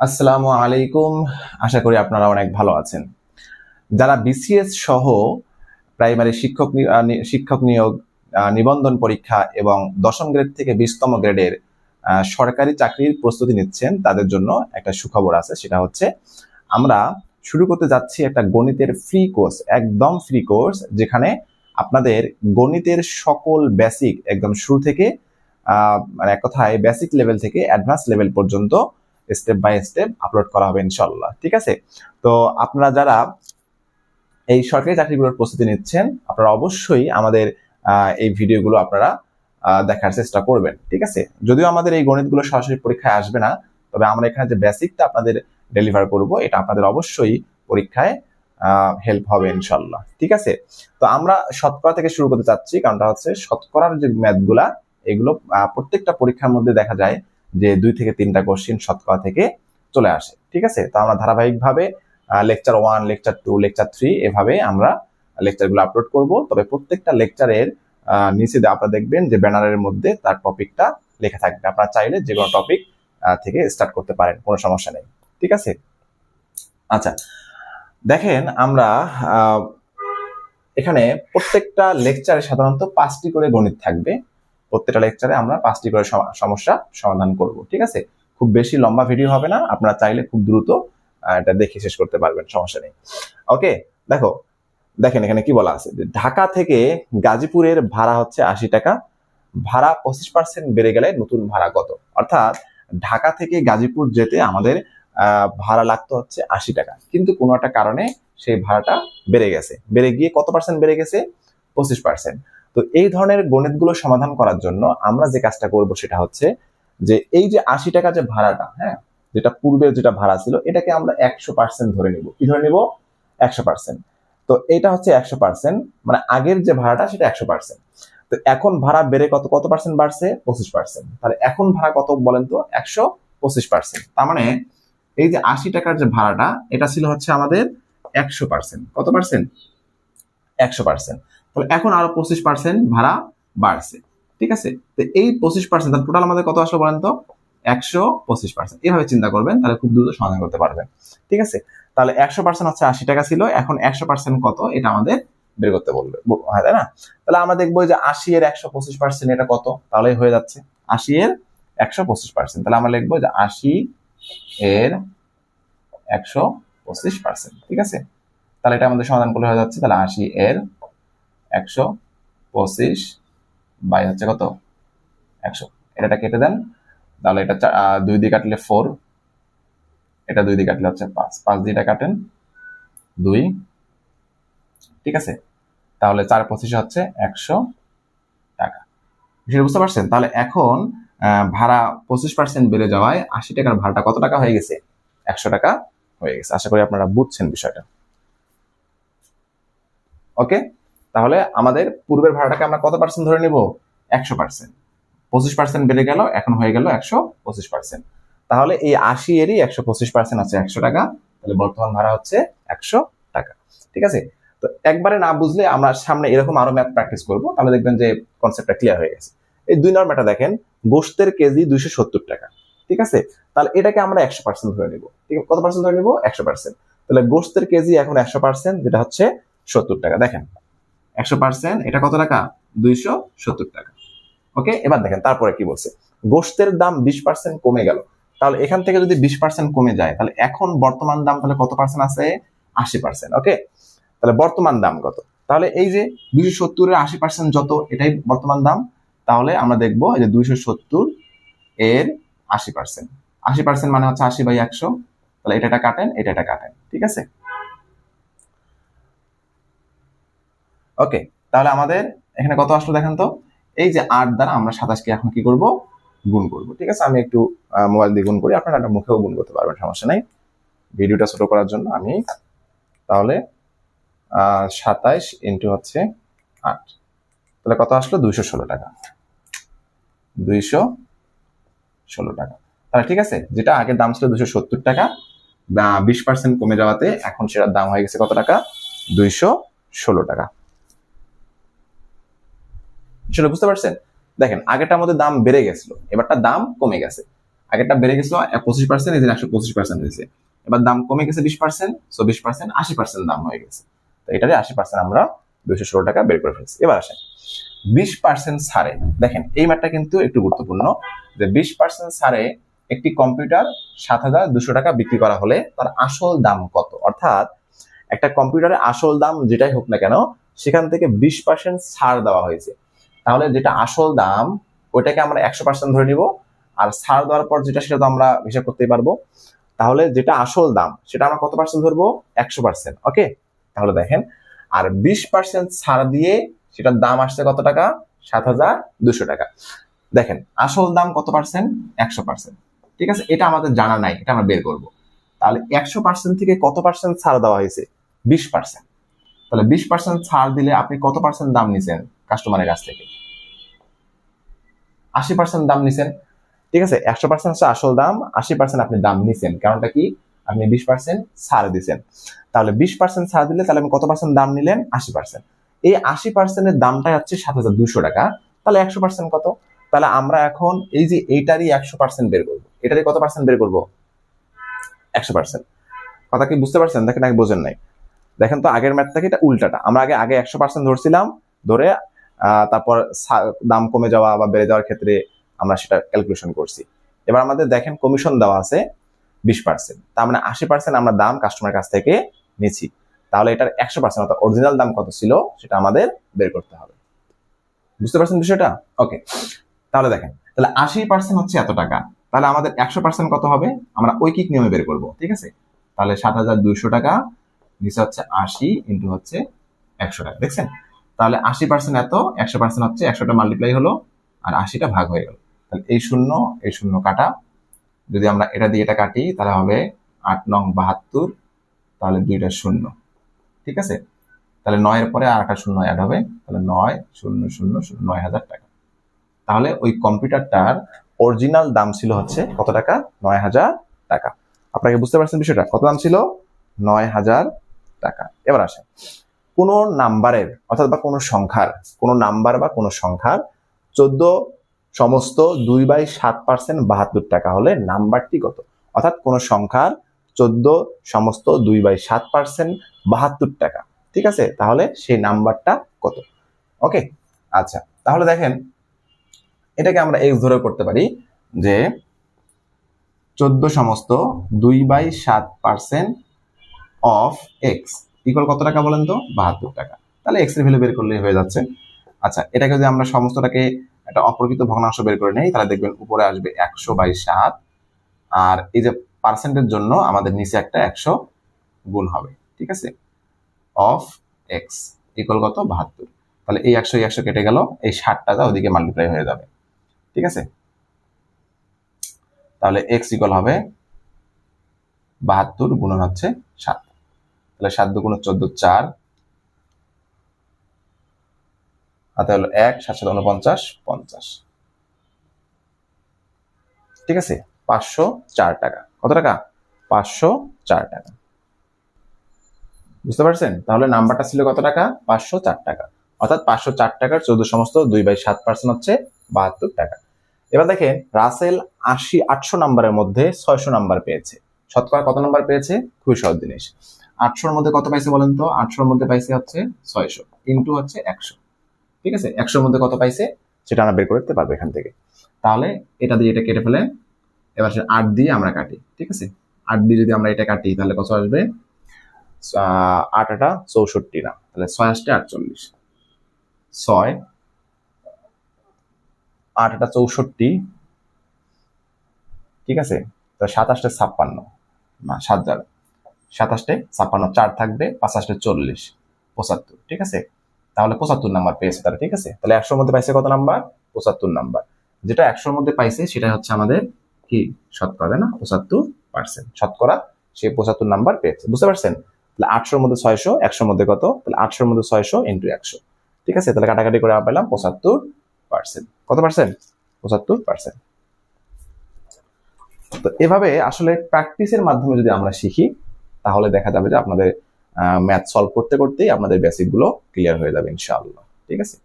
আসসালামু আলাইকুম। আশা করি আপনারা অনেক ভালো আছেন। যারা বিসিএস সহ প্রাইমারি শিক্ষক শিক্ষক নিয়োগ নিবন্ধন পরীক্ষা এবং দশম গ্রেড থেকে বিশতম গ্রেডের সরকারি চাকরির প্রস্তুতি নিচ্ছেন, তাদের জন্য একটা সুখবর আছে, সেটা হচ্ছে আমরা শুরু করতে যাচ্ছি একটা গণিতের ফ্রি কোর্স একদম ফ্রি কোর্স যেখানে আপনাদের গণিতের সকল বেসিক একদম শুরু থেকে মানে এক কথায় বেসিক লেভেল থেকে অ্যাডভান্স লেভেল পর্যন্ত স্টেপ বাই স্টেপ আপলোড করা হবে ইনশাল্লাহ ঠিক আছে? তো আপনারা যারা এই সরকারি চাকরিগুলোর প্রস্তুতি নিচ্ছেন, আপনারা অবশ্যই আমাদের এই ভিডিওগুলো আপনারা দেখার চেষ্টা করবেন, ঠিক আছে? যদিও আমাদের এই গণিতগুলো সরাসরি পরীক্ষায় আসবে না, তবে আমরা এখানে যে বেসিকটা আপনাদের ডেলিভার করব, এটা আপনাদের অবশ্যই পরীক্ষায় হেল্প হবে ইনশাল্লাহ ঠিক আছে? তো আমরা শতকরা থেকে শুরু করতে চাচ্ছি, কারণটা হচ্ছে শতকরার যে ম্যাথগুলা এগুলো প্রত্যেকটা পরীক্ষার মধ্যে দেখা যায় যে দুই থেকে তিনটা কোশ্চিন শতকরা থেকে চলে আসে, ঠিক আছে? তো আমরা ধারাবাহিকভাবে lecture one lecture two lecture three এভাবে আমরা লেকচারগুলো আপলোড করব। তবে প্রত্যেকটা লেকচারের নিচে আপনারা দেখবেন যে ব্যানারের মধ্যে তার টপিকটা লেখা থাকবে। আপনারা চাইলে যে কোনো টপিক থেকে স্টার্ট করতে পারেন, কোনো সমস্যা নেই, ঠিক আছে? আচ্ছা দেখেন আমরা এখানে প্রত্যেকটা লেকচারে সাধারণত পাঁচটি করে গণিত থাকবে। প্রত্যেকটা লেকচারে আমরা পাঁচটি করে সমস্যা সমাধান করব, ঠিক আছে? খুব বেশি লম্বা ভিডিও হবে না, আপনারা চাইলে খুব দ্রুত এটা দেখে শেষ করতে পারবেন, সমস্যা নেই। ওকে দেখো, দেখেন এখানে কি বলা আছে? ঢাকা থেকে গাজীপুরের ভাড়া হচ্ছে আশি টাকা, ভাড়া পঁচিশ পার্সেন্ট বেড়ে গেলে নতুন ভাড়া কত? অর্থাৎ ঢাকা থেকে গাজীপুর যেতে আমাদের ভাড়া লাগতো হচ্ছে আশি টাকা। কিন্তু কোনো একটা কারণে সেই ভাড়াটা বেড়ে গেছে। বেড়ে গিয়ে কত পার্সেন্ট বেড়ে গেছে? পঁচিশ পার্সেন্ট তো এই ধরনের গণিতগুলো সমাধান করার জন্য আমরা যে কাজটা করব সেটা হচ্ছে যে এই যে আশি টাকা যে ভাড়াটা হ্যাঁ যেটা পূর্বের যেটা ভাড়া ছিল, এটাকে আমরা একশো পার্সেন্ট ধরে নিব। কি ধরে নিব? একশো পার্সেন্ট তো এটা হচ্ছে একশো পার্সেন্ট মানে আগের যে ভাড়াটা সেটা একশো পার্সেন্ট তো এখন ভাড়া বেড়ে কত কত পার্সেন্ট বাড়ছে? পঁচিশ পার্সেন্ট তাহলে এখন ভাড়া কত বলেন তো? একশো পঁচিশ পার্সেন্ট তার মানে এই যে আশি টাকার যে ভাড়াটা, এটা ছিল হচ্ছে আমাদের একশো পার্সেন্ট কত পার্সেন্ট একশো পার্সেন্ট তাহলে এখন আরও পঁচিশ পার্সেন্ট ভাড়া বাড়ছে, ঠিক আছে? তো এই পঁচিশ পার্সেন্ট টোটাল আমাদের কত আসলো বলেন তো? একশো পঁচিশ পার্সেন্ট এভাবে চিন্তা করবেন, তাহলে খুব দ্রুত সমাধান করতে পারবেন, ঠিক আছে? তাহলে একশো পার্সেন্ট হচ্ছে আশি টাকা ছিল, এখন একশো পার্সেন্ট কত? এটা আমাদের বের করতে বলবে হয়, তাই না? তাহলে আমরা দেখব যে আশি এর একশো পঁচিশ পার্সেন্ট এটা কত? তাহলে হয়ে যাচ্ছে আশি এর একশো পঁচিশ পার্সেন্ট তাহলে আমরা লিখব যে আশি এর একশো পঁচিশ পার্সেন্ট ঠিক আছে? তাহলে এটা আমাদের সমাধান করলে হয়ে যাচ্ছে, তাহলে আশি এর একশো পঁচিশ বাই হচ্ছে কত? একশো। এটা কেটে দেন। তাহলে এটা দুই দিয়ে কাটলে ফোর এটা দুই দিয়ে কাটলে হচ্ছে পাঁচ। পাঁচ দিয়ে এটা কাটেন। দুই। ঠিক আছে? তাহলে চার পঁচিশে হচ্ছে একশো টাকা। বিষয়টা বুঝতে পারছেন? তাহলে এখন ভাড়া পঁচিশ পার্সেন্ট বেড়ে যাওয়ায় আশি টাকার ভাড়াটা কত টাকা হয়ে গেছে? একশো টাকা হয়ে গেছে। আশা করি আপনারা বুঝছেন বিষয়টা। ওকে? তাহলে আমাদের পূর্বের ভাড়াটাকে আমরা কত পার্সেন্ট ধরে নিব? একশো পার্সেন্ট পঁচিশ পার্সেন্ট বেড়ে গেল, এখন হয়ে গেল একশো পঁচিশ পার্সেন্ট তাহলে এই আশি এরই একশো পঁচিশ পার্সেন্ট আছে একশো টাকা, তাহলে বর্তমান ভাড়া হচ্ছে একশো টাকা। ঠিক আছে? তো একবারে না বুঝলে আমরা সামনে এরকম আরও ম্যাথ প্র্যাকটিস করব, তাহলে দেখবেন যে কনসেপ্টটা ক্লিয়ার হয়ে গেছে। এই দুই নম্বর ম্যাথটা দেখেন, গোস্তের কেজি দুইশো সত্তর টাকা। ঠিক আছে? তাহলে এটাকে আমরা একশো পার্সেন্ট ধরে নিব। ঠিক আছে? কত পার্সেন্ট ধরে নিব? একশো পার্সেন্ট তাহলে গোস্তের কেজি এখন একশো পার্সেন্ট যেটা হচ্ছে সত্তর টাকা। দেখেন একশো পার্সেন্ট, এটা কত টাকা? দুইশো সত্তর টাকা। ওকে, এবার দেখেন, তারপরে কি বলছে? গোস্তের দাম বিশ পার্সেন্ট কমে গেল। তাহলে এখান থেকে যদি বিশ পার্সেন্ট কমে যায়, তাহলে এখন বর্তমান দাম তাহলে কত পার্সেন্ট আছে? আশি পার্সেন্ট, ওকে? তাহলে বর্তমান দাম কত? তাহলে এই যে দুইশো সত্তরের আশি পার্সেন্ট যত, এটাই বর্তমান দাম, তাহলে আমরা দেখব যে দুইশো সত্তর এর আশি পার্সেন্ট। আশি পার্সেন্ট মানে হচ্ছে আশি বাই একশো, তাহলে এটা কাটেন এটা কাটেন, ঠিক আছে? ওকে তাহলে আমাদের এখানে কত আসলো দেখেন তো? এই যে আট দ্বারা আমরা সাতাশকে এখন কি করব? গুণ করব, ঠিক আছে? আমি একটু মোবাইল দিয়ে গুণ করি, আপনারা একটা মুখেও গুণ করতে পারবেন, সমস্যা নেই। ভিডিওটা ছোট করার জন্য আমি তাহলে সাতাইশ ইন্টু হচ্ছে আট। তাহলে কত আসলো? দুইশো ষোলো টাকা। দুইশো ষোলো টাকা। তাহলে ঠিক আছে, যেটা আগের দাম ছিল দুশো সত্তর টাকা বিশ পার্সেন্ট কমে যাওয়াতে এখন সেটার দাম হয়ে গেছে কত টাকা? দুইশো ষোলো টাকা। সেটা বুঝতে পারছেন? দেখেন আগেরটার মধ্যে দাম বেড়ে গেছিল, এবারটা দাম কমে গেছে। আগেরটা বেড়ে গেছিল পঁচিশ পার্সেন্ট এই একশো পঁচিশ পার্সেন্ট হয়েছে। এবার দাম কমে গেছে বিশ পার্সেন্ট সো বিশ পার্সেন্ট আশি পার্সেন্ট দাম হয়ে গেছে। তো এটারে আশি পার্সেন্ট আমরা দুইশো ষোলো টাকা বের করে ফেলছি। এবার আসেন, বিশ পার্সেন্ট ছাড়ে। দেখেন, এই ম্যাটটা কিন্তু একটু গুরুত্বপূর্ণ, যে বিশ পার্সেন্ট ছাড়ে একটি কম্পিউটার সাত হাজার দুশো টাকা বিক্রি করা হলে তার আসল দাম কত? অর্থাৎ একটা কম্পিউটারের আসল দাম যেটাই হোক না কেন, সেখান থেকে বিশ পার্সেন্ট ছাড় দেওয়া হয়েছে। তাহলে যেটা আসল দাম, ওইটাকে আমরা একশো পার্সেন্ট ধরে নিব। আর ছাড় দেওয়ার পর যেটা, সেটা তো আমরা হিসাব করতেই পারব। তাহলে যেটা আসল দাম, সেটা আমরা কত পার্সেন্ট ধরবো? একশো পার্সেন্ট ওকে তাহলে দেখেন, আর বিশ পার্সেন্ট ছাড় দিয়ে সেটার দাম আসছে কত টাকা? সাত হাজার দুশো টাকা। দেখেন, আসল দাম কত পার্সেন্ট একশো পার্সেন্ট ঠিক আছে? এটা আমাদের জানা নাই, এটা আমরা বের করব। তাহলে একশো পার্সেন্ট থেকে কত পার্সেন্ট ছাড় দেওয়া হয়েছে? বিশ পার্সেন্ট তাহলে বিশ পার্সেন্ট ছাড় দিলে আপনি কত পার্সেন্ট দাম নিছেন? কাস্টমারের কাছ থেকে। আশি পার্সেন্ট দাম নিছেন। ঠিক আছে, একশো পার্সেন্ট হচ্ছে আসল দাম, আশি পার্সেন্ট আপনি দাম নিছেন। কারণটা কি? আপনি বিশ পার্সেন্ট ছাড় দিচ্ছেন তাহলে বিশ পার্সেন্ট ছাড় দিলে তাহলে আপনি কত পার্সেন্ট দাম নিলেন? আশি পার্সেন্ট এই আশি পার্সেন্টের দামটাই হচ্ছে সাত হাজার দুশো টাকা। তাহলে একশো পার্সেন্ট কত? তাহলে আমরা এখন এই যে এইটারই একশো পার্সেন্ট বের করব। এটারই কত পার্সেন্ট বের করব? একশো পার্সেন্ট কথা কি বুঝতে পারছেন? দেখেন আগে বোঝেন নাই। দেখেন তো আগের ম্যাথ থেকে এটা উল্টাটা। আমরা আগে আগে একশো পার্সেন্ট ধরছিলাম, ধরে তারপর দাম কমে যাওয়া বা বেড়ে যাওয়ার ক্ষেত্রে আমরা সেটা ক্যালকুলেশন করছি। এবার আমাদের দেখেন কমিশন দেওয়া আছে বিশ পার্সেন্ট তার মানে আশি পার্সেন্ট আমরা দাম কাস্টমার কাছ থেকে নিচ্ছি। তাহলে এটার একশো পার্সেন্ট অর্থাৎ অরিজিনাল দাম কত ছিল সেটা আমাদের বের করতে হবে। বুঝতে পারছেন বিষয়টা? ওকে তাহলে দেখেন, তাহলে আশি পার্সেন্ট হচ্ছে এত টাকা। তাহলে আমাদের একশো পার্সেন্ট কত হবে? আমরা ঐকিক নিয়মে বের করব, ঠিক আছে? তাহলে সাত হাজার দুইশো টাকা, নিচে হচ্ছে আশি ইন্টু হচ্ছে একশো টাকা, দেখছেন? তাহলে আশি পার্সেন্ট এত, একশো পার্সেন্ট হচ্ছে একশোটা মাল্টিপ্লাই হলো, আর আশিটা ভাগ হয়ে গেল। তাহলে এই শূন্য এই শূন্য কাটা। যদি আমরা এটা দিয়ে এটা কাটি, তাহলে হবে আট নং বাহাত্তর, তাহলে দুইটা শূন্য। ঠিক আছে? তাহলে নয়ের পরে আর একটা শূন্য অ্যাড হবে। তাহলে নয়, শূন্য শূন্য শূন্য, নয় হাজার টাকা। তাহলে ওই কম্পিউটারটার অরিজিনাল দাম ছিল হচ্ছে কত টাকা? নয় হাজার টাকা। আপনাকে বুঝতে পারছেন বিষয়টা? কত দাম ছিল? নয় হাজার টাকা। এবার আসেন। কোনো নাম্বারের, অর্থাৎ বা কোনো সংখ্যার, কোনো নাম্বার বা কোনো সংখ্যার চোদ্দ সমস্ত দুই বাই সাত পার্সেন্ট বাহাত্তর টাকা হলে নাম্বারটি কত? অর্থাৎ কোনো সংখ্যার চোদ্দ সমস্ত দুই বাই সাত পার্সেন্ট বাহাত্তর টাকা। ঠিক আছে? তাহলে সেই নাম্বারটা কত? ওকে? আচ্ছা তাহলে দেখেন, এটাকে আমরা এক্স ধরে করতে পারি যে চোদ্দ সমস্ত দুই বাই সাত পার্সেন্ট অফ এক্স ইকুয়াল কত টাকা বলেন তো? বাহাত্তর টাকা। তাহলে এক্সের ভ্যালু বের করলেই হয়ে যাচ্ছে। আচ্ছা এটাকে যদি আমরা সমস্তটাকে একটা অপ্রকৃত ভগ্নাংশ বের করে নেই, তাহলে দেখবেন উপরে আসবে একশো বাই সাত। আর এই যে পার্সেন্টের জন্য আমাদের নিচে একটা একশো গুণ হবে, ঠিক আছে? অফ এক্স ইকুয়াল কত? বাহাত্তর। তাহলে এই একশো একশো কেটে গেল, এই ষাটটা যা ওদিকে মাল্টিপ্লাই হয়ে যাবে, ঠিক আছে? তাহলে এক্স ইকুয়াল হবে বাহাত্তর গুণন হচ্ছে সাত। তাহলে সাত দুগুণ চোদ্দ চার। হাতে হলো এক, সাত সাত উনপঞ্চাশ পঞ্চাশ। ঠিক আছে? পাঁচশো চার টাকা। কত টাকা? পাঁচশো চার টাকা। বুঝতে পারছেন? তাহলে নাম্বারটা ছিল কত টাকা? পাঁচশো চার টাকা। অর্থাৎ পাঁচশো চার টাকার চোদ্দ সমস্ত দুই বাই সাত পার্সেন্ট হচ্ছে বাহাত্তর টাকা। এবার দেখেন, রাসেল আশি আটশো নাম্বারের মধ্যে ছয়শো নাম্বার পেয়েছে। শতকরা কত নাম্বার পেয়েছে? খুবই সহজ জিনিস। আটশোর মধ্যে কত পাইছে বলেন তো? আটশোর মধ্যে পাইছে হচ্ছে ছয়শো। ইন্টু হচ্ছে একশো। ঠিক আছে? একশোর মধ্যে কত পাইছে? সেটা আমরা বের করতে পারব এখান থেকে। তাহলে এটা দিয়ে এটা কেটে ফেলে, এবার সে আট দিয়ে আমরা কাটি। ঠিক আছে? আট দিয়ে যদি আমরা এটা কাটি, তাহলে কত আসবে? আট আটা চৌষট্টি না। তাহলে ছয় আসতে আটচল্লিশ। ছয়, আট আটা চৌষট্টি। ঠিক আছে? তো সাতাশটা ছাপ্পান্ন। না, সাত যাবে। সাতাশটে ছাপ্পান্ন, চার থাকবে, পাঁচাশটে চল্লিশ, পঁচাত্তর, ঠিক আছে? তাহলে পঁচাত্তর নাম্বার পেয়েছে তারা, ঠিক আছে? তাহলে একশোর মধ্যে পাইছে কত নাম্বার? পঁচাত্তর নাম্বার। যেটা একশোর মধ্যে পাইছে সেটা হচ্ছে আমাদের কি? শতকরা না? পঁচাত্তর পার্সেন্ট শতকরা সে পঁচাত্তর নাম্বার পেয়েছে, বুঝতে পারছেন? তাহলে আটশোর মধ্যে ছয়শো, একশোর মধ্যে কত? তাহলে আটশোর মধ্যে ছয়শো ইন্টু একশো, ঠিক আছে? তাহলে কাটাকাটি করে আমরা পেলাম পঁচাত্তর পার্সেন্ট কত পার্সেন্ট পঁচাত্তর পার্সেন্ট তো এভাবে আসলে প্র্যাকটিসের মাধ্যমে যদি আমরা শিখি তাহলে দেখা যাবে যে আপনাদের ম্যাথ সলভ করতে করতেই আপনাদের বেসিকগুলো ক্লিয়ার হয়ে যাবে, ইনশাআল্লাহ। ঠিক আছে?